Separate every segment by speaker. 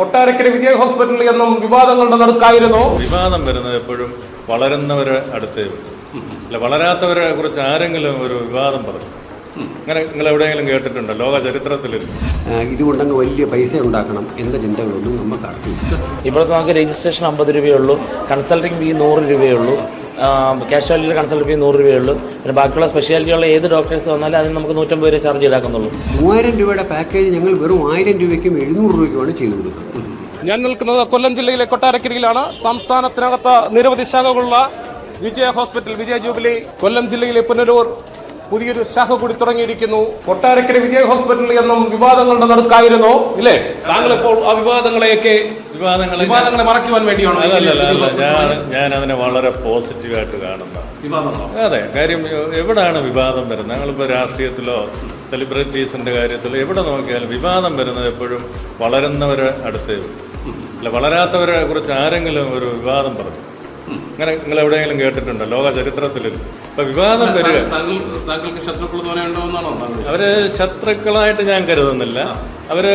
Speaker 1: Kottarakkara Vijaya hospital എന്നും വിവാദങ്ങളുടെ നടുക്കായിരുന്നു.
Speaker 2: വിവാദം വരുന്നത് എപ്പോഴും വളരുന്നവരെ അടുത്തേ വരും. അല്ല വളരാത്തവരെ കുറിച്ച് ആരെങ്കിലും ഒരു വിവാദം പറയും. അങ്ങനെ നിങ്ങൾ എവിടെയെങ്കിലും കേട്ടിട്ടുണ്ടോ? ലോക
Speaker 3: ചരിത്രത്തിൽ ഇതുകൊണ്ടങ്ങ് വലിയ പൈസ ഉണ്ടാക്കണം എന്ന ചിന്തകളൊന്നും നമുക്ക് ആർക്കില്ല
Speaker 4: ഇപ്പോഴത്തെ നമുക്ക് രജിസ്ട്രേഷൻ അമ്പത് രൂപയുള്ളൂ കൺസൾട്ടിംഗ് കൺസൾട്ടിങ് ഫീ നൂറ് രൂപയേ ഉള്ളൂ. കാഷ്വാലിറ്റിയിൽ കൺസൾട്ട് ഫീ നൂറ് രൂപയേ ഉള്ളൂ. പിന്നെ ബാക്കിയുള്ള സ്പെഷ്യാലിറ്റിയുള്ള ഏത് ഡോക്ടേഴ്സ് വന്നാലും അതിന് നമുക്ക് നൂറ്റമ്പത് രൂപ ചാർജ് ഈടാക്കുന്നുള്ളൂ.
Speaker 3: മൂവായിരം രൂപയുടെ പാക്കേജ് ഞങ്ങൾ വെറും ആയിരം രൂപയ്ക്കും എഴുന്നൂറ് രൂപയ്ക്കുമാണ് ചെയ്തു കൊടുക്കുന്നത്.
Speaker 1: ഞാൻ നിൽക്കുന്നത് കൊല്ലം ജില്ലയിലെ കൊട്ടാരക്കരയിലാണ്. സംസ്ഥാനത്തിനകത്ത് നിരവധി ശാഖകളുള്ള വിജയ ഹോസ്പിറ്റൽ വിജയ ജൂബിലി കൊല്ലം ജില്ലയിലെ പുനരൂർ പുതിയൊരു ശാഖ കൂടി തുടങ്ങിയിരിക്കുന്നു. കൊട്ടാരക്കര വിജയ ഹോസ്പിറ്റൽ എന്നും വിവാദങ്ങളുടെ നടുക്കായിരുന്നു. ഇല്ലേ? താങ്കൾ ഇപ്പോൾ ആ വിവാദങ്ങളെയൊക്കെ
Speaker 2: വിവാദങ്ങളെ
Speaker 1: വിവാദങ്ങളെ മറയ്ക്കുവാൻ വേണ്ടിയാണോ?
Speaker 2: അല്ലല്ല ഞാൻ ഞാൻ അതിനെ വളരെ പോസിറ്റീവായിട്ട് കാണുന്ന.
Speaker 1: വിവാദമാണോ?
Speaker 2: അതെ കാര്യം എവിടാണ് വിവാദം വരുന്നത്? ഞങ്ങളിപ്പോൾ രാഷ്ട്രീയത്തിലോ സെലിബ്രിറ്റീസിന്റെ കാര്യത്തിലോ എവിടെ നോക്കിയാലും വിവാദം വരുന്നത് എപ്പോഴും വളരുന്നവരെ അടുത്തേ. അല്ല വളരാത്തവരെ കുറിച്ച് ആരെങ്കിലും ഒരു വിവാദം പറഞ്ഞു. അങ്ങനെ നിങ്ങൾ എവിടെയെങ്കിലും കേട്ടിട്ടുണ്ടോ? ലോക ചരിത്രത്തിലില്ല ഇപ്പൊ വിവാദം വരിക.
Speaker 1: താങ്കൾക്ക് ശത്രുക്കൾ
Speaker 2: അവർ ശത്രുക്കളായിട്ട് ഞാൻ കരുതുന്നില്ല. അവർ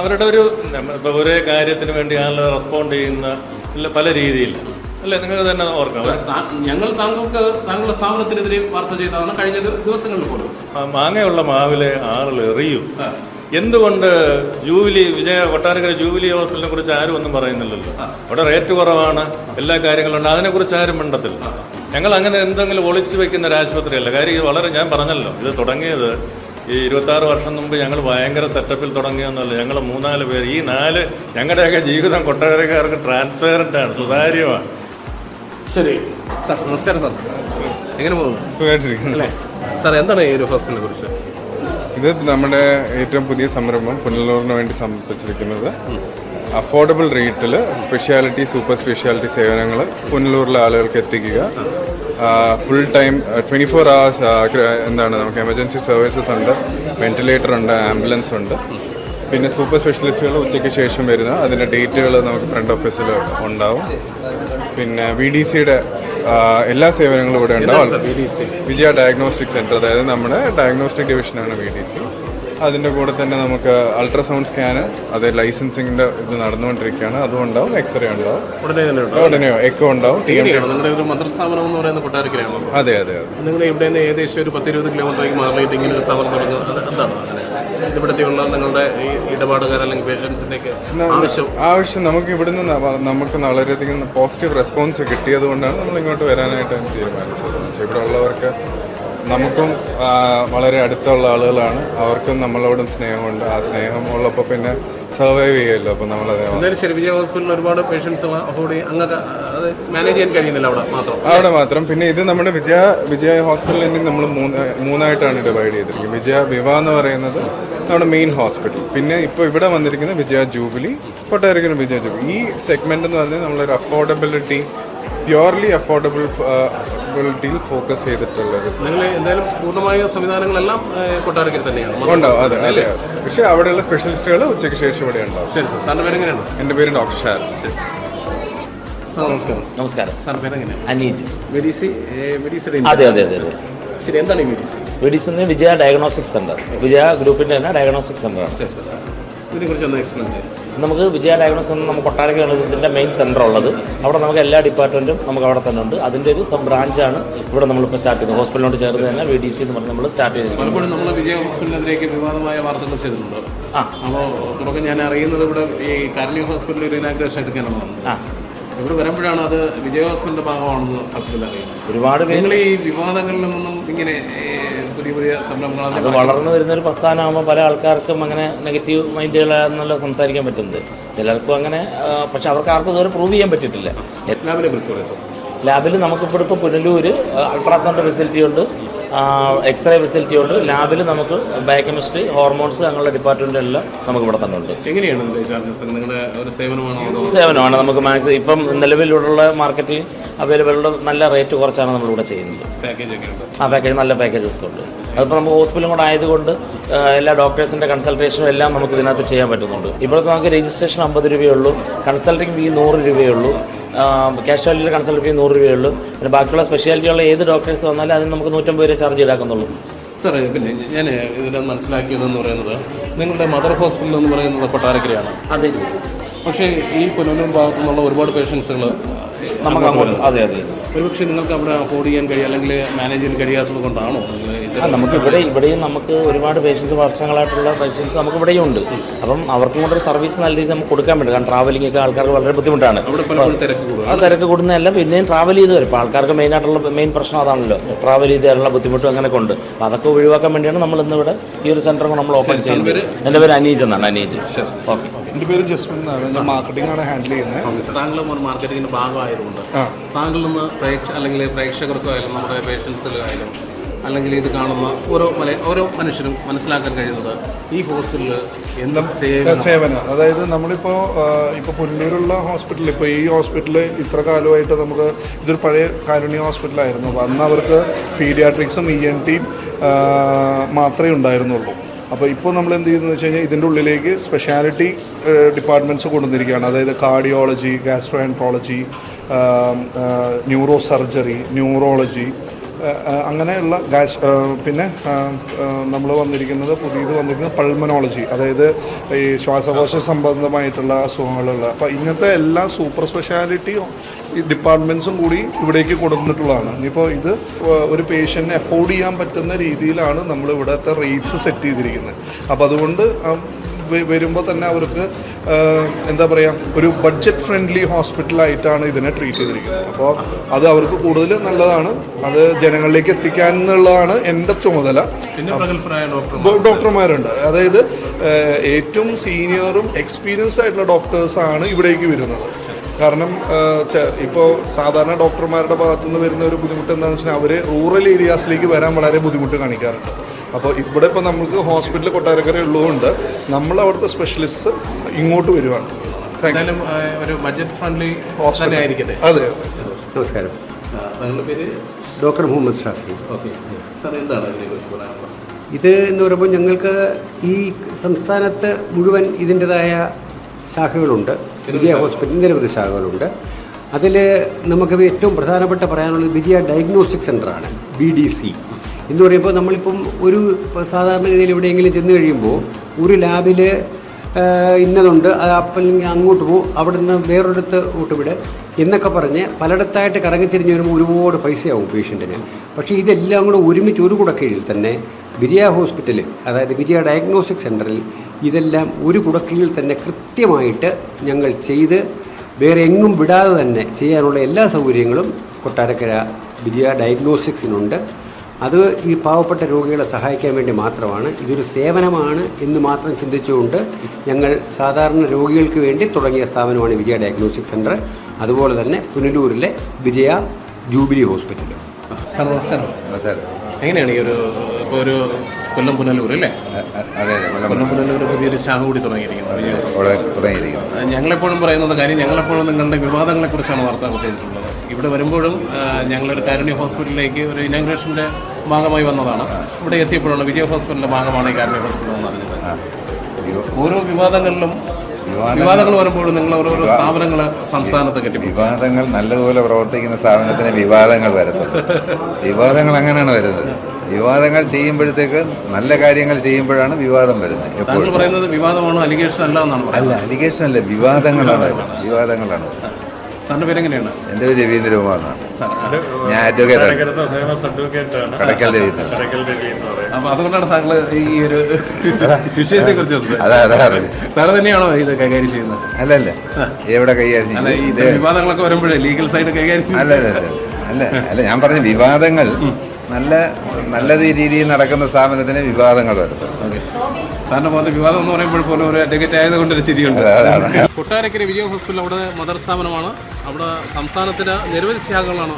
Speaker 2: അവരുടെ ഒരു ഇപ്പൊ ഒരേ കാര്യത്തിന് വേണ്ടി ആളുകൾ റെസ്പോണ്ട് ചെയ്യുന്ന പല രീതിയിൽ അല്ലേ നിങ്ങൾ തന്നെ ഓർക്കാം.
Speaker 1: ഞങ്ങൾ താങ്കൾക്ക് താങ്കളുടെ സ്ഥാപനത്തിനെതിരെ വാർത്ത ചെയ്തതാണ് കഴിഞ്ഞ ദിവസങ്ങളിൽ പോലും.
Speaker 2: മാങ്ങയുള്ള മാവിലെ ആളുകൾ എറിയും. എന്തുകൊണ്ട് ജൂബിലി വിജയ കൊട്ടാരക്കര ജൂബിലി ഹോസ്പിറ്റലിനെ കുറിച്ച് ആരും ഒന്നും പറയുന്നില്ലല്ലോ. അവിടെ റേറ്റ് കുറവാണ് എല്ലാ കാര്യങ്ങളുണ്ട് അതിനെക്കുറിച്ച് ആരും മിണ്ടത്തില്ല. ഞങ്ങൾ അങ്ങനെ എന്തെങ്കിലും ഒളിച്ചു വെക്കുന്ന ഒരു ആശുപത്രിയല്ല. കാര്യം ഇത് വളരെ ഞാൻ പറഞ്ഞല്ലോ ഇത് തുടങ്ങിയത് ഈ ഇരുപത്താറ് വർഷം മുമ്പ് ഞങ്ങൾ ഭയങ്കര സെറ്റപ്പിൽ തുടങ്ങിയൊന്നുമല്ല ഞങ്ങൾ മൂന്നാൽ പേര് ഈ നാല് ഞങ്ങളുടെയൊക്കെ ജീവിതം കൊട്ടാരക്കാർക്ക് ട്രാൻസ്പെറന്റ് ആണ് സുതാര്യമാണ്.
Speaker 1: ശരി. സാർ നമസ്കാരം സാർ. എങ്ങനെ പോകുന്നു?
Speaker 5: സുഖമായിട്ടിരിക്കുന്നു.
Speaker 1: അല്ലേ? സാർ എന്താണ് ഈ ഒരു ഹോസ്പിറ്റലിനെ കുറിച്ച്?
Speaker 5: ഇത് നമ്മുടെ ഏറ്റവും പുതിയ സംരംഭം പുനലൂറിന് വേണ്ടി സമർപ്പിച്ചിരിക്കുന്നത് അഫോർഡബിൾ റേറ്റിൽ സ്പെഷ്യാലിറ്റി സൂപ്പർ സ്പെഷ്യാലിറ്റി സേവനങ്ങൾ പുനലൂരിലെ ആളുകൾക്ക് എത്തിക്കുക. Full time twenty four hours എന്താണ് നമുക്ക് എമർജൻസി സർവീസസ് ഉണ്ട് വെന്റിലേറ്റർ ഉണ്ട് ആംബുലൻസ് ഉണ്ട്. പിന്നെ സൂപ്പർ സ്പെഷ്യലിസ്റ്റുകൾ ഉച്ചയ്ക്ക് ശേഷം വരുന്ന അതിന്റെ ഡേറ്റുകൾ നമുക്ക് ഫ്രണ്ട് ഓഫീസിൽ ഉണ്ടാവും. പിന്നെ വി ഡി സിയുടെ എല്ലാ സേവനങ്ങളും ഇവിടെ ഉണ്ടാവും. വിജയ ഡയഗ്നോസ്റ്റിക് സെന്റർ അതായത് നമ്മുടെ ഡയഗ്നോസ്റ്റിക് ഡിവിഷനാണ് വി ഡി സി അതിന്റെ കൂടെ തന്നെ നമുക്ക് അൾട്രാസൗണ്ട് സ്കാന് അത് ലൈസൻസിങ്ങിന്റെ ഇത് നടന്നുകൊണ്ടിരിക്കുകയാണ്. അതും ഉണ്ടാവും. എക്സ്റേ ഉണ്ടാവും.
Speaker 1: ഉടനെ തന്നെ ഉണ്ടോ
Speaker 5: ഉടനെയോ എക്കോ ഉണ്ടാവും. ടി എം
Speaker 1: ഒരു മന്ത്രിസ്ഥാപനം എന്ന് പറയുന്നത്
Speaker 5: അതെ അതെ അതെ.
Speaker 1: നിങ്ങൾ ഇവിടെ നിന്ന് ഏകദേശം ഒരു പത്തിരുപത് കിലോമീറ്ററേക്ക് മാറിയിട്ട് ഇങ്ങനെ ഒരു സ്ഥാപനം തുടങ്ങുന്നത് അത് എന്താണ്? ഇവിടത്തെയുള്ള നിങ്ങളുടെ ഈ ഇടപാടുകാർ അല്ലെങ്കിൽ പേഷ്യൻസിന്റെയൊക്കെ ആവശ്യം.
Speaker 5: ആവശ്യം നമുക്ക് ഇവിടുന്ന് നമുക്ക് വളരെയധികം പോസിറ്റീവ് റെസ്പോൺസ് കിട്ടിയത് കൊണ്ടാണ് നമ്മൾ ഇങ്ങോട്ട് വരാനായിട്ട് തീരുമാനിച്ചത്. പക്ഷേ ഇവിടെ ഉള്ളവർക്ക് നമുക്കും വളരെ അടുത്തുള്ള ആളുകളാണ്. അവർക്കും നമ്മളോടും സ്നേഹമുണ്ട്. ആ സ്നേഹം ഉള്ളപ്പോൾ പിന്നെ സർവൈവ് ചെയ്യുമല്ലോ അപ്പോൾ
Speaker 1: ശരി ഹോസ്പിറ്റലിൽ ഒരുപാട് പേഷ്യൻസ് മാനേജ് ചെയ്യാൻ കഴിയുന്നില്ല അവിടെ മാത്രം.
Speaker 5: അവിടെ മാത്രം. പിന്നെ ഇത് നമ്മുടെ വിജയ വിജയ ഹോസ്പിറ്റലിൽ നിന്ന് നമ്മൾ മൂന്ന് മൂന്നായിട്ടാണ് ഡിവൈഡ് ചെയ്തിരിക്കുന്നത്. വിജയ വിവ എന്ന് പറയുന്നത് നമ്മുടെ മെയിൻ ഹോസ്പിറ്റൽ പിന്നെ ഇപ്പോൾ ഇവിടെ വന്നിരിക്കുന്ന വിജയ ജൂബിലി കൊട്ടാരക്കര വിജയ ജൂബിലി. ഈ സെഗ്മെന്റ് എന്ന് പറഞ്ഞാൽ നമ്മളൊരു അഫോർഡബിലിറ്റി പ്യുവർലി അഫോർഡബിൾ ിൽ ഫോക്കസ് ചെയ്തിട്ടുള്ളത്.
Speaker 1: നിങ്ങൾ എന്തായാലും പൂർണമായ സംവിധാനങ്ങളെല്ലാം കൊട്ടാരക്കര തന്നെയാണ്.
Speaker 5: ഉണ്ടാവും. അതെ അതെ. പക്ഷേ അവിടെയുള്ള സ്പെഷ്യലിസ്റ്റുകൾ ഉച്ചയ്ക്ക് ശേഷം ഇവിടെ ഉണ്ടാവും.
Speaker 1: ശരി സാർ. സാറിന്റെ പേരെങ്ങനെയാണ്?
Speaker 5: എന്റെ പേര് ഡോക്ടർ ഷാർ
Speaker 1: സാർ നമസ്കാരം.
Speaker 4: നമസ്കാരം.
Speaker 1: സാറിന്റെ പേരെങ്ങനെയാണ്?
Speaker 4: അനീജ്.
Speaker 1: മെഡിസി മെഡിസിൻ
Speaker 4: അതെ അതെ അതെ അതെ.
Speaker 1: ശരി എന്താണ് ഈ Medici?
Speaker 4: Medicine Vijaya diagnostic centre Vijaya ഗ്രൂപ്പിന്റെ തന്നെ ഡയഗ്നോസ്റ്റിക് സെന്ററാണ്
Speaker 1: ശരി സാർ. ഇതിനെ കുറിച്ച് ഒന്ന് എക്സ്പ്ലെയിൻ ചെയ്യാം.
Speaker 4: നമുക്ക് വിജയ ഡയഗ്നോസ് എന്ന് നമുക്ക് കൊട്ടാരക്കയാണ് ഇതിന്റെ മെയിൻ സെന്റർ ഉള്ളത്. അവിടെ നമുക്ക് എല്ലാ ഡിപ്പാർട്ട്മെന്റും നമുക്ക് അവിടെ തന്നെ ഉണ്ട്. അതിന്റെ ഒരു സബ് ബ്രാഞ്ചാണ് ഇവിടെ നമ്മളിപ്പോൾ സ്റ്റാർട്ട് ചെയ്യുന്നത്. ഹോസ്പിറ്റലിനോട് ചേർന്ന് തന്നെ വി ഡി സി എന്ന് പറഞ്ഞ് നമ്മൾ സ്റ്റാർട്ട് ചെയ്തിരിക്കുന്നത്.
Speaker 1: പലപ്പോഴും നമ്മൾ വിജയ ഹോസ്പിറ്റലിലേക്ക് വിവാദമായ വാർത്തകൾ ചെയ്തിട്ടുണ്ട്
Speaker 4: ആ.
Speaker 1: അപ്പോൾ തുടക്കം ഞാൻ അറിയുന്നത് ഇവിടെ ഈ കരണി ഹോസ്പിറ്റലിൽ ഒരു ഇനാഗ്രേഷൻ എടുക്കാനാണ്.
Speaker 4: ആ.
Speaker 1: ഇവിടെ വരുമ്പോഴാണ് അത് വിജയ ഹോസ്പിറ്റലിന്റെ ഭാഗമാണെന്ന് സത്യത്തിൽ അറിയുന്നത്.
Speaker 4: ഒരുപാട്
Speaker 1: നിങ്ങൾ ഈ വിവാദങ്ങളിൽ നിന്നും ഇങ്ങനെ പുതിയ പുതിയ സംരംഭങ്ങൾ
Speaker 4: അത് വളർന്നു വരുന്ന ഒരു പ്രസ്ഥാനമാകുമ്പോൾ പല ആൾക്കാർക്കും അങ്ങനെ നെഗറ്റീവ് മൈൻഡുകളാണെന്നല്ല സംസാരിക്കാൻ പറ്റുന്നത്. ചിലർക്കും അങ്ങനെ പക്ഷെ അവർക്ക് ആർക്കും ഇതുവരെ പ്രൂവ് ചെയ്യാൻ പറ്റിയിട്ടില്ല.
Speaker 1: ലാബിനെ കുറിച്ച് പറയാം
Speaker 4: ലാബിൽ നമുക്കിപ്പോൾ ഇപ്പോൾ പുനലൂർ അൾട്രാസൗണ്ട് ഫെസിലിറ്റി ഉണ്ട്. എക്സ്റേ ഫെസിലിറ്റി ഉണ്ട് ലാബിൽ നമുക്ക് ബയോകെമിസ്ട്രി ഹോർമോൺസ് അങ്ങനെയുള്ള ഡിപ്പാർട്ട്മെന്റെല്ലാം നമുക്ക് ഇവിടെ തന്നെ ഉണ്ട്
Speaker 1: എങ്ങനെയാണ് സേവനമാണോ
Speaker 4: നമുക്ക് മാക്സിമം ഇപ്പം നിലവിലുള്ള മാർക്കറ്റിൽ അവൈലബിൾ ഉള്ള നല്ല റേറ്റ് കുറച്ചാണ്
Speaker 1: നമ്മൾ ഇവിടെ ചെയ്യുന്നത്.
Speaker 4: ആ പാക്കേജ് നല്ല പാക്കേജസ് ഉണ്ട്. അതിപ്പോൾ നമുക്ക് ഹോസ്പിറ്റലും കൂടെ ആയതുകൊണ്ട് എല്ലാ ഡോക്ടേഴ്സിന്റെ കൺസൾട്ടേഷനും എല്ലാം നമുക്ക് ഇതിനകത്ത് ചെയ്യാൻ പറ്റുന്നുണ്ട്. ഇപ്പോഴത്തെ നമുക്ക് രജിസ്ട്രേഷൻ അമ്പത് രൂപയേ ഉള്ളൂ. കൺസൾട്ടിങ് ഫീ നൂറ് രൂപയേ ഉള്ളൂ. കാഷ്വാലിറ്റിയിൽ കൺസൾട്ട് ഫീ നൂറ് രൂപയേ ഉള്ളൂ. പിന്നെ ബാക്കിയുള്ള സ്പെഷ്യാലിറ്റിയുള്ള ഏത് ഡോക്ടേഴ്സ് വന്നാലും അതിന് നമുക്ക് നൂറ്റമ്പത് രൂപ ചാർജ് ഈടാക്കുന്നുള്ളൂ.
Speaker 1: സാറേ പിന്നെ ഞാൻ ഇതിൽ മനസ്സിലാക്കിയതെന്ന് പറയുന്നത് നിങ്ങളുടെ മദർ ഹോസ്പിറ്റൽ എന്ന് പറയുന്നത് കൊട്ടാരക്കരയാണ്.
Speaker 4: അതെ.
Speaker 1: പക്ഷേ ഈ പുനലൂർ ഭാഗത്തു നിന്നുള്ള ഒരുപാട് പേഷ്യൻസുകൾ
Speaker 6: നമുക്ക് അങ്ങോട്ട് അതെ അതെ
Speaker 1: ഒരുപക്ഷെ നിങ്ങൾക്ക് അവിടെ അഫോർഡ് ചെയ്യാൻ കഴിയും അല്ലെങ്കിൽ മാനേജ് ചെയ്യാൻ കഴിയാത്തത് കൊണ്ടാണോ?
Speaker 6: നമുക്ക് ഇവിടെ ഇവിടെയും നമുക്ക് ഒരുപാട് പേഷ്യൻസ് വർഷങ്ങളായിട്ടുള്ള പേഷ്യൻസ് നമുക്ക് ഇവിടെയും ഉണ്ട്. അപ്പം അവർക്കും കൂടെ ഒരു സർവീസ് നല്ല രീതിയിൽ നമുക്ക് കൊടുക്കാൻ പറ്റും. കാരണം ട്രാവലിംഗ് ഒക്കെ ആൾക്കാർക്ക് വളരെ ബുദ്ധിമുട്ടാണ്. ആ തിരക്ക് കൂടുന്നതല്ല പിന്നെയും ട്രാവൽ ചെയ്ത് വരും. ഇപ്പോൾ ആൾക്കാർക്ക് മെയിൻ ആയിട്ടുള്ള മെയിൻ പ്രശ്നം അതാണല്ലോ. ട്രാവൽ ചെയ്ത് തരാനുള്ള ബുദ്ധിമുട്ടും അങ്ങനെ കൊണ്ട് അപ്പോൾ അതൊക്കെ ഒഴിവാക്കാൻ വേണ്ടിയാണ് നമ്മൾ ഇന്നിവിടെ ഈ ഒരു സെന്റർ നമ്മൾ ഓപ്പൺ ചെയ്യുന്നത്. എന്റെ പേര് അനീജ് എന്നാണ് അനീജ്. ഓക്കെ.
Speaker 4: എന്റെ പേര് ജസ്മിൻ എന്നാണ്. ഞാൻ മാർക്കറ്റിംഗ് ആണ് ഹാൻഡിൽ ചെയ്യുന്നത്
Speaker 1: താങ്കളും ഒരു മാർക്കറ്റിങ്ങിന്റെ ഭാഗമായതുകൊണ്ട് താങ്കളിൽ നിന്ന് പ്രേക്ഷ അല്ലെങ്കിൽ പ്രേക്ഷകർക്കായാലും നമ്മുടെ പേഷ്യൻസിലായാലും അല്ലെങ്കിൽ ഇത് കാണുന്ന ഓരോ ഓരോ മനുഷ്യരും മനസ്സിലാക്കാൻ കഴിയുന്നത് ഈ ഹോസ്പിറ്റലിൽ എന്താ സേവനം
Speaker 4: അതായത് നമ്മളിപ്പോൾ ഇപ്പോൾ പുല്ലൂരുള്ള ഹോസ്പിറ്റൽ ഇപ്പോൾ ഈ ഹോസ്പിറ്റൽ ഇത്ര കാലമായിട്ട് നമുക്ക് ഇതൊരു പഴയ കാരുണ്യ ഹോസ്പിറ്റലായിരുന്നു. അപ്പോൾ അന്ന് അവർക്ക് പീഡിയാട്രിക്സും ഇ എൻ ടിയും മാത്രമേ ഉണ്ടായിരുന്നുള്ളൂ. അപ്പോൾ ഇപ്പോൾ നമ്മൾ എന്ത് ചെയ്യുന്നത് വെച്ച് കഴിഞ്ഞാൽ ഇതിന്റെ ഉള്ളിലേക്ക് സ്പെഷ്യാലിറ്റി ഡിപ്പാർട്ട്മെന്റ്സ് കൊണ്ടുവന്നിരിക്കുകയാണ്. അതായത് cardiology gastro andrology neuro surgery neurology അങ്ങനെയുള്ള ഗാസ് പിന്നെ നമ്മൾ വന്നിരിക്കുന്നത് പുതിയത് വന്നിരിക്കുന്നത് പൾമനോളജി അതായത് ഈ ശ്വാസകോശ സംബന്ധമായിട്ടുള്ള അസുഖങ്ങളുള്ള. അപ്പോൾ ഇങ്ങനത്തെ എല്ലാ സൂപ്പർ സ്പെഷ്യാലിറ്റി ഈ ഡിപ്പാർട്ട്മെന്റ്സും കൂടി ഇവിടേക്ക് കൊടുത്തിട്ടുള്ളതാണ്. ഇനിയിപ്പോൾ ഇത് ഒരു പേഷ്യന്റിനെ അഫോർഡ് ചെയ്യാൻ പറ്റുന്ന രീതിയിലാണ് നമ്മൾ ഇവിടുത്തെ റേറ്റ്സ് സെറ്റ് ചെയ്തിരിക്കുന്നത്. അപ്പോൾ അതുകൊണ്ട് വരുമ്പോൾ തന്നെ അവർക്ക് എന്താ പറയുക ഒരു ബഡ്ജറ്റ് ഫ്രണ്ട്ലി ഹോസ്പിറ്റലായിട്ടാണ് ഇതിനെ ട്രീറ്റ് ചെയ്തിരിക്കുന്നത്. അപ്പോൾ അത് അവർക്ക് കൂടുതൽ നല്ലതാണ്. അത് ജനങ്ങളിലേക്ക് എത്തിക്കാൻ എന്നുള്ളതാണ് എന്റെ ചുമതല. ഡോക്ടർമാരുണ്ട്. അതായത് ഏറ്റവും സീനിയറും എക്സ്പീരിയൻസ്ഡ് ആയിട്ടുള്ള ഡോക്ടേഴ്സാണ് ഇവിടേക്ക് വരുന്നത്. കാരണം ഇപ്പോൾ സാധാരണ ഡോക്ടർമാരുടെ ഭാഗത്തു നിന്ന് വരുന്ന ഒരു ബുദ്ധിമുട്ട് എന്താണെന്ന് വെച്ചാൽ അവർ റൂറൽ ഏരിയാസിലേക്ക് വരാൻ വളരെ ബുദ്ധിമുട്ട് കാണിക്കാറുണ്ട്. അപ്പോൾ ഇവിടെ ഇപ്പോൾ നമുക്ക് ഹോസ്പിറ്റൽ കൊട്ടാരക്കര ഉള്ളതുകൊണ്ട് നമ്മൾ അവിടുത്തെ സ്പെഷ്യലിസ്റ്റ് ഇങ്ങോട്ട് വരുവാണ്.
Speaker 1: എന്തായാലും ഒരു ബഡ്ജറ്റ് ഫ്രണ്ട്ലി ആയിരിക്കട്ടെ.
Speaker 4: അതെ അതെ.
Speaker 3: നമസ്കാരം.
Speaker 1: താങ്കളുടെ പേര്?
Speaker 3: Doctor Muhammad Shafi.
Speaker 1: Okay. Sir എന്താണ് പറയാനുള്ളത്?
Speaker 3: ഇത് എന്ന് പറയുമ്പോൾ ഞങ്ങൾക്ക് ഈ സംസ്ഥാനത്ത് മുഴുവൻ ഇതിന്റെതായ ശാഖകളുണ്ട്. വിജയ ഹോസ്പിറ്റൽ നിരവധി ശാഖകളുണ്ട് അതിൽ നമുക്ക് ഏറ്റവും പ്രധാനപ്പെട്ട പറയാനുള്ളത് വിജയ ഡയഗ്നോസ്റ്റിക് സെന്ററാണ് ബി ഡി സി എന്ന് പറയുമ്പോൾ നമ്മളിപ്പം ഒരു സാധാരണഗതിയിൽ എവിടെയെങ്കിലും ചെന്ന് കഴിയുമ്പോൾ ഒരു ലാബിൽ ഇന്നതുണ്ട് അത് അപ്പം അങ്ങോട്ട് പോകും അവിടെ നിന്ന് വേറൊരിടത്ത് ഊട്ട് വിട് എന്നൊക്കെ പറഞ്ഞ് പലയിടത്തായിട്ട് കറങ്ങിത്തിരിഞ്ഞ് വരുമ്പോൾ ഒരുപാട് പൈസയാവും പേഷ്യന്റിന് പക്ഷേ ഇതെല്ലാം കൂടെ ഒരുമിച്ച് ഒരു കുടക്കീഴിൽ തന്നെ വിജയ ഹോസ്പിറ്റൽ അതായത് വിജയ ഡയഗ്നോസ്റ്റിക് സെന്ററിൽ ഇതെല്ലാം ഒരു കുടക്കീഴിൽ തന്നെ കൃത്യമായിട്ട് ഞങ്ങൾ ചെയ്ത് വേറെ എങ്ങും വിടാതെ തന്നെ ചെയ്യാനുള്ള എല്ലാ സൗകര്യങ്ങളും കൊട്ടാരക്കര വിജയ ഡയഗ്നോസ്റ്റിക്സിനുണ്ട് അത് ഈ പാവപ്പെട്ട രോഗികളെ സഹായിക്കാൻ വേണ്ടി മാത്രമാണ്. ഇതൊരു സേവനമാണ് എന്ന് മാത്രം ചിന്തിച്ചുകൊണ്ട് ഞങ്ങൾ സാധാരണ രോഗികൾക്ക് വേണ്ടി തുടങ്ങിയ സ്ഥാപനമാണ് വിജയ ഡയഗ്നോസ്റ്റിക് സെന്റർ അതുപോലെ തന്നെ പുനലൂരിലെ വിജയ ജൂബിലി ഹോസ്പിറ്റൽ
Speaker 1: സാർ നമസ്കാരം.
Speaker 7: സാർ
Speaker 1: എങ്ങനെയാണ് ഈ ഒരു ഒരു കൊല്ലം പുനലൂർ അല്ലേ?
Speaker 7: അതെ അതെ കൊല്ലം
Speaker 1: കൊല്ലം പുനലൂർ പുതിയൊരു ശാഖ കൂടി തുടങ്ങിയിരിക്കുന്നത് ഞങ്ങളെപ്പോഴും പറയുന്നത് കാര്യം ഞങ്ങളെപ്പോഴും നിങ്ങളുടെ വിവാദങ്ങളെക്കുറിച്ചാണ് വാർത്ത ചെയ്തിട്ടുള്ളത് ഇവിടെ വരുമ്പോഴും ഞങ്ങളൊരു കാരുണ്യ ഹോസ്പിറ്റലിലേക്ക് ഒരു ഇനാഗ്രേഷന്റെ ഭാഗമായി വന്നതാണ്. ഇവിടെ എത്തിയപ്പോഴാണ് വിജയ ഹോസ്പിറ്റലിന്റെ ഭാഗമാണ് ഈ കാരുണ്യ ഹോസ്പിറ്റൽ എന്ന് അറിഞ്ഞത് ഓരോ വിവാദങ്ങളിലും
Speaker 7: വിവാദങ്ങൾ-
Speaker 1: വരുമ്പോൾ വരുമ്പോഴും നിങ്ങൾ ഓരോരോ സ്ഥാപനങ്ങൾ സംസ്ഥാനത്ത് കെട്ടി
Speaker 7: വിവാദങ്ങൾ നല്ലതുപോലെ പ്രവർത്തിക്കുന്ന സ്ഥാപനത്തിന് വിവാദങ്ങൾ വരത്തുള്ളൂ. വിവാദങ്ങൾ അങ്ങനെയാണ് വരുന്നത്. വിവാദങ്ങൾ ചെയ്യുമ്പോഴത്തേക്ക് നല്ല കാര്യങ്ങൾ ചെയ്യുമ്പോഴാണ് വിവാദം വരുന്നത് എപ്പോഴും.
Speaker 1: പറയുന്നത് വിവാദമാണോ അലിഗേഷൻ അല്ല എന്നാണ് പറയുന്നത്?
Speaker 7: അല്ല അലിഗേഷൻ അല്ല വിവാദങ്ങളാണ് വിവാദങ്ങളാണ് എന്റെ
Speaker 1: സാറിന്റെ പേരെങ്ങനെയാണ്?
Speaker 7: എന്റെ പേര് രവീന്ദ്രകുമാർ ഞാൻ അഡ്വക്കേറ്റ് ആണ്.
Speaker 2: ഫേമസ് അഡ്വക്കേറ്റ് ആണ്.
Speaker 7: കടക്കൽ രവീന്ദ്രൻ
Speaker 1: അപ്പൊ അതുകൊണ്ടാണ് താങ്കൾ ഈ ഒരു വിഷയത്തെ കുറിച്ച്
Speaker 7: അതാ അതാ അറിഞ്ഞത്.
Speaker 1: സാറ് തന്നെയാണോ ഇത് കൈകാര്യം ചെയ്യുന്നത്?
Speaker 7: അല്ല അല്ല. എവിടെ കൈകാര്യം
Speaker 1: അല്ല ഈ വിവാദങ്ങളൊക്കെ വരുമ്പോഴേ ലീഗൽ സൈഡ് കൈകാര്യം
Speaker 7: അല്ല അല്ല. അല്ല അല്ല ഞാൻ പറഞ്ഞ വിവാദങ്ങൾ നല്ല നല്ല രീതിയിൽ നടക്കുന്ന സ്ഥാപനത്തിന് വിവാദങ്ങൾ വരുത്തും
Speaker 1: ഓക്കെ. സാറിന്റെ ഭാഗത്ത് വിവാദം എന്ന് പറയുമ്പോൾ പോലും ഒരു അഡ്വക്കേറ്റ് ആയതുകൊണ്ട് ഒരു ചിരിയുണ്ട്. കൊട്ടാരക്കര വിജയ ഹോസ്പിറ്റൽ അവിടെ മദർ സ്ഥാപനമാണ്. അവിടെ സംസ്ഥാനത്തിന് നിരവധി ശാഖകളാണ്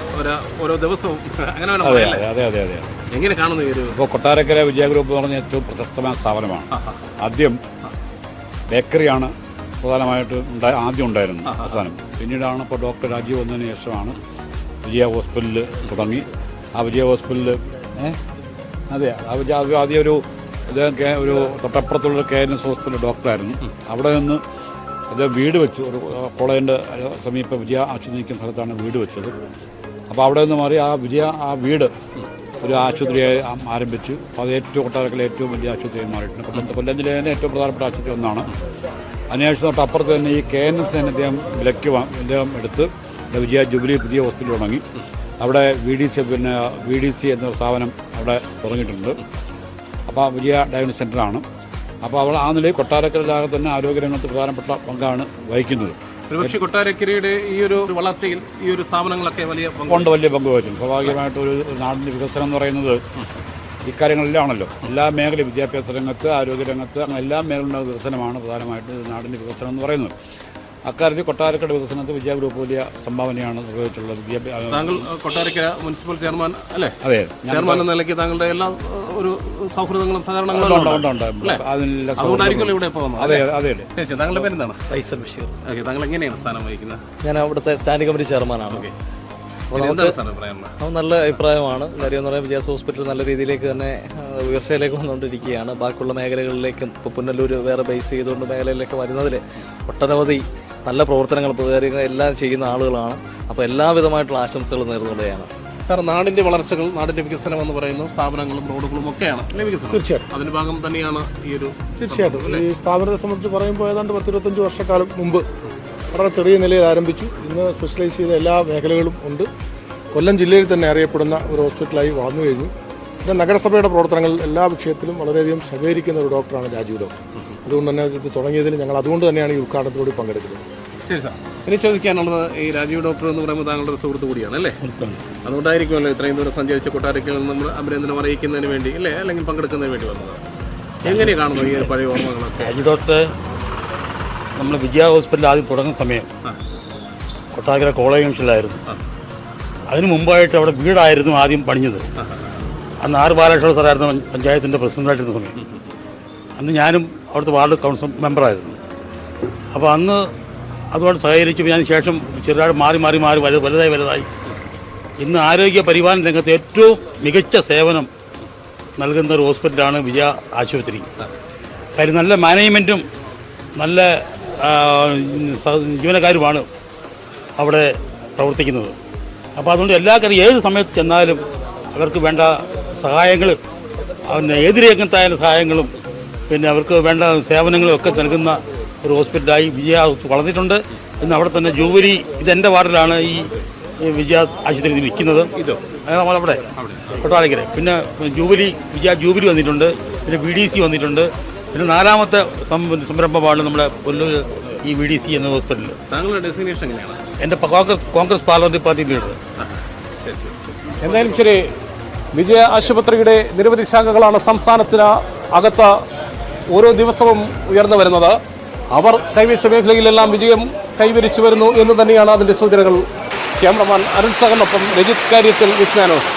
Speaker 1: ഓരോ ദിവസവും അങ്ങനെ
Speaker 8: അതെ അതെ അതെ അതെ അതെ.
Speaker 1: എങ്ങനെ കാണുന്നു ഈ ഒരു
Speaker 8: ഇപ്പോൾ കൊട്ടാരക്കര വിജയ ഗ്രൂപ്പ് എന്ന് പറഞ്ഞ ഏറ്റവും പ്രശസ്തമായ സ്ഥാപനമാണ്. ആദ്യം ബേക്കറിയാണ് പ്രധാനമായിട്ട് ഉണ്ടായി ആദ്യം ഉണ്ടായിരുന്നു അവസാനം. പിന്നീടാണ് ഇപ്പോൾ ഡോക്ടർ രാജീവ് വന്നതിന് ശേഷമാണ് വിജയ ഹോസ്പിറ്റലിൽ തുടങ്ങി. ആ വിജയ ഹോസ്പിറ്റലിൽ അതെ ആ ആദ്യം ഒരു അദ്ദേഹം ഒരു തൊട്ടപ്പുറത്തുള്ള കെ എൻ എസ് ഹോസ്പിറ്റൽ ഡോക്ടറായിരുന്നു. അവിടെ നിന്ന് അദ്ദേഹം വീട് വെച്ചു. ഒരു കോളേജിന്റെ സമീപം വിജയ ആശുപത്രി നിൽക്കുന്ന സ്ഥലത്താണ് വീട് വെച്ചത്. അപ്പോൾ അവിടെ നിന്ന് മാറി ആ വിജയ ആ വീട് ഒരു ആശുപത്രിയായി ആരംഭിച്ചു. അത് ഏറ്റവും കൊട്ടാരക്കലെ ഏറ്റവും വലിയ ആശുപത്രിയായി മാറിയിട്ടുണ്ട്. കൊല്ലം കൊല്ലം ജില്ലയിലെ ഏറ്റവും പ്രധാനപ്പെട്ട ആശുപത്രി ഒന്നാണ്. അതിനുശേഷം തൊട്ട് അപ്പുറത്ത് തന്നെ ഈ കെ എൻ എസ് തന്നെ അദ്ദേഹം വിലക്ക് അദ്ദേഹം എടുത്ത് വിജയ ജൂബിലി പുതിയ ഹോസ്പിറ്റൽ തുടങ്ങി. അവിടെ വി ഡി സി പിന്നെ വി ഡി സി എന്ന സ്ഥാപനം അവിടെ തുടങ്ങിയിട്ടുണ്ട്. അപ്പോൾ വലിയ ഡയഗ്നോസ് സെന്ററാണ് അപ്പോൾ അവൾ ആ നിലയിൽ കൊട്ടാരക്കരയിലാകെ തന്നെ ആരോഗ്യരംഗത്ത് പ്രധാനപ്പെട്ട പങ്കാണ് വഹിക്കുന്നത്.
Speaker 1: ഒരുപക്ഷെ കൊട്ടാരക്കരയുടെ ഈ ഒരു വളർച്ചയിൽ ഈ ഒരു സ്ഥാപനങ്ങളൊക്കെ വലിയ
Speaker 8: കൊണ്ട് വലിയ പങ്ക് വഹിച്ചു സ്വാഭാവികമായിട്ട് ഒരു നാടിന്റെ വികസനം എന്ന് പറയുന്നത് ഇക്കാര്യങ്ങളിലാണല്ലോ. എല്ലാ മേഖലയും വിദ്യാഭ്യാസ രംഗത്ത് ആരോഗ്യ രംഗത്ത് അങ്ങനെ എല്ലാ മേഖലയുടെ വികസനമാണ് പ്രധാനമായിട്ട് നാടിന്റെ വികസനം എന്ന് പറയുന്നത്. അക്കാര്യത്തിൽ കൊട്ടാരക്കര വികസനത്തിൽ വിജയ ഗ്രൂപ്പ് വലിയ സംഭാവനയാണ് നിർവഹിച്ചിട്ടുള്ളത്. വിദ്യാഭ്യാസ
Speaker 1: താങ്കൾ കൊട്ടാരക്കര മുനിസിപ്പൽ ചെയർമാൻ അല്ലേ?
Speaker 8: അതെ.
Speaker 1: ചെയർമാൻ എന്ന നിലയ്ക്ക് താങ്കളുടെ എല്ലാ ഒരു സൗഹൃദങ്ങളും സഹകരണങ്ങളും അതുകൊണ്ടായിരിക്കുമല്ലോ ഇവിടെ ഇപ്പോൾ വന്നത്
Speaker 8: അതെ അതെ അതെ.
Speaker 1: ചേച്ചി താങ്കളുടെ പേരെന്താണ്?
Speaker 9: ഫൈസൽ ബഷീർ.
Speaker 1: ഓക്കെ താങ്കൾ എങ്ങനെയാണ് സ്ഥാനം വഹിക്കുന്നത്?
Speaker 9: ഞാൻ അവിടുത്തെ സ്റ്റാൻഡിംഗ് കമ്മിറ്റി ചെയർമാനാണ്. അത് നല്ല അഭിപ്രായമാണ്. കാര്യം എന്ന് പറയുമ്പോൾ വിജയാസ് ഹോസ്പിറ്റൽ നല്ല രീതിയിലേക്ക് തന്നെ ഉയർച്ചയിലേക്ക് വന്നുകൊണ്ടിരിക്കുകയാണ്. ബാക്കിയുള്ള മേഖലകളിലേക്കും ഇപ്പോൾ പുനലൂർ വേറെ ബേസ് ചെയ്തുകൊണ്ട് മേഖലയിലേക്ക് വരുന്നതിൽ ഒട്ടനവധി നല്ല പ്രവർത്തനങ്ങൾ കാര്യങ്ങൾ എല്ലാം ചെയ്യുന്ന ആളുകളാണ്. അപ്പോൾ എല്ലാവിധമായിട്ടുള്ള ആശംസകൾ നേർന്നുകൊള്ളുകയാണ്
Speaker 1: സാർ നാടിന്റെ വളർച്ചകൾ നാടിന്റെ വികസനം എന്ന് പറയുന്ന സ്ഥാപനങ്ങളും റോഡുകളും ഒക്കെയാണ്
Speaker 10: തീർച്ചയായിട്ടും.
Speaker 1: അതിന്റെ ഭാഗം തന്നെയാണ് ഈ ഒരു
Speaker 10: തീർച്ചയായിട്ടും. ഈ സ്ഥാപനത്തെ സംബന്ധിച്ച് പറയുമ്പോൾ ഏതാണ്ട് പത്തിരുപത്തഞ്ച് വർഷക്കാലം മുമ്പ് വളരെ ചെറിയ നിലയിൽ ആരംഭിച്ചു. ഇന്ന് സ്പെഷ്യലൈസ് ചെയ്ത എല്ലാ മേഖലകളും ഉണ്ട്. കൊല്ലം ജില്ലയിൽ തന്നെ അറിയപ്പെടുന്ന ഒരു ഹോസ്പിറ്റലായി വളർന്നു കഴിഞ്ഞു. പിന്നെ നഗരസഭയുടെ പ്രവർത്തനങ്ങൾ എല്ലാ വിഷയത്തിലും വളരെയധികം സഹകരിക്കുന്ന ഒരു ഡോക്ടറാണ് രാജീവ് ഡോക്ടർ. അതുകൊണ്ട് തന്നെ ഇത് തുടങ്ങിയതിൽ ഞങ്ങൾ അതുകൊണ്ട് തന്നെയാണ് ഈ ഉദ്ഘാടനത്തിലൂടെ പങ്കെടുക്കുന്നത്.
Speaker 1: ശരി സാർ. ഇനി ചോദിക്കാനുള്ളത് ഈ രാജീവ് ഡോക്ടർ എന്ന് പറയുമ്പോൾ താങ്കളുടെ സുഹൃത്ത് കൂടിയാണ് അല്ലേ? അതുകൊണ്ടായിരിക്കുമല്ലോ ഇത്രയും ദൂരം സഞ്ചരിച്ച കൊട്ടാരക്കൽ നമ്മൾ അഭിനന്ദനം അറിയിക്കുന്നതിന് വേണ്ടി അല്ലേ? അല്ലെങ്കിൽ പങ്കെടുക്കുന്നതിന് വേണ്ടി വന്നത്. എങ്ങനെ കാണുന്നു ഈ പഴയ ഓർമ്മകളൊക്കെ?
Speaker 11: രാജീവ് ഡോക്ടർ നമ്മൾ വിജയ ഹോസ്പിറ്റൽ ആദ്യം തുടങ്ങുന്ന സമയം കൊട്ടാരക്കര കോളേജ് ജംഗ്ഷനിലായിരുന്നു. അതിനു മുമ്പായിട്ട് അവിടെ വീടായിരുന്നു ആദ്യം പണിഞ്ഞത്. അന്ന് ആറ് ബാലകൃഷ്ണ സാറായിരുന്നു പഞ്ച- പഞ്ചായത്തിന്റെ പ്രസിഡന്റായിട്ടിരുന്ന സമയം അന്ന് ഞാനും അവിടുത്തെ വാർഡ് കൗൺസിൽ മെമ്പറായിരുന്നു. അപ്പോൾ അന്ന് അതുകൊണ്ട് സഹകരിച്ചു. ഞാൻ ശേഷം ചെറുതായി മാറി മാറി മാറി വലു വലുതായി വലുതായി. ഇന്ന് ആരോഗ്യ പരിപാലന രംഗത്ത് ഏറ്റവും മികച്ച സേവനം നൽകുന്ന ഒരു ഹോസ്പിറ്റലാണ് വിജയ ആശുപത്രി. കാര്യം നല്ല മാനേജ്മെന്റും നല്ല ജീവനക്കാരുമാണ് അവിടെ പ്രവർത്തിക്കുന്നത്. അപ്പോൾ അതുകൊണ്ട് എല്ലാ കാര്യം ഏത് സമയത്ത് ചെന്നാലും അവർക്ക് വേണ്ട സഹായങ്ങൾ പിന്നെ ഏത് രംഗത്തായാലും സഹായങ്ങളും പിന്നെ അവർക്ക് വേണ്ട സേവനങ്ങളൊക്കെ നൽകുന്ന ഒരു ഹോസ്പിറ്റലായി വിജയ ഹോസ് വളർന്നിട്ടുണ്ട്. ഇന്ന് അവിടെ തന്നെ ജൂബിലി ഇതെന്റെ വാർഡിലാണ് ഈ വിജയ ആശുപത്രി നിൽക്കുന്നത്. നമ്മളവിടെ കൊട്ടാരക്കര. പിന്നെ ജൂബിലി വിജയ ജൂബിലി വന്നിട്ടുണ്ട്. പിന്നെ വി ഡി സി വന്നിട്ടുണ്ട്. പിന്നെ നാലാമത്തെ സംരംഭമാണ് നമ്മുടെ കൊല്ലൂർ ഈ വി ഡി സി എന്ന ഹോസ്പിറ്റലിൽ
Speaker 1: താങ്കളുടെ ഡെസിഗ്നേഷൻ എങ്ങനെയാണ്?
Speaker 11: എന്റെ Congress Congress parliamentary party leader.
Speaker 1: എന്തായാലും ശരി വിജയ ആശുപത്രിയുടെ നിരവധി ശാഖകളാണ് സംസ്ഥാനത്തിന് അകത്ത് ഓരോ ദിവസവും ഉയർന്നു വരുന്നത്. അവർ കൈവച്ച മേഖലയിലെല്ലാം വിജയം കൈവരിച്ചു വരുന്നു എന്ന് തന്നെയാണ് അതിന്റെ സൂചനകൾ. ക്യാമറമാൻ അരുൺ സഹനൊപ്പം രജിത് കാര്യത്തിൽ വിസ്നാനോസ്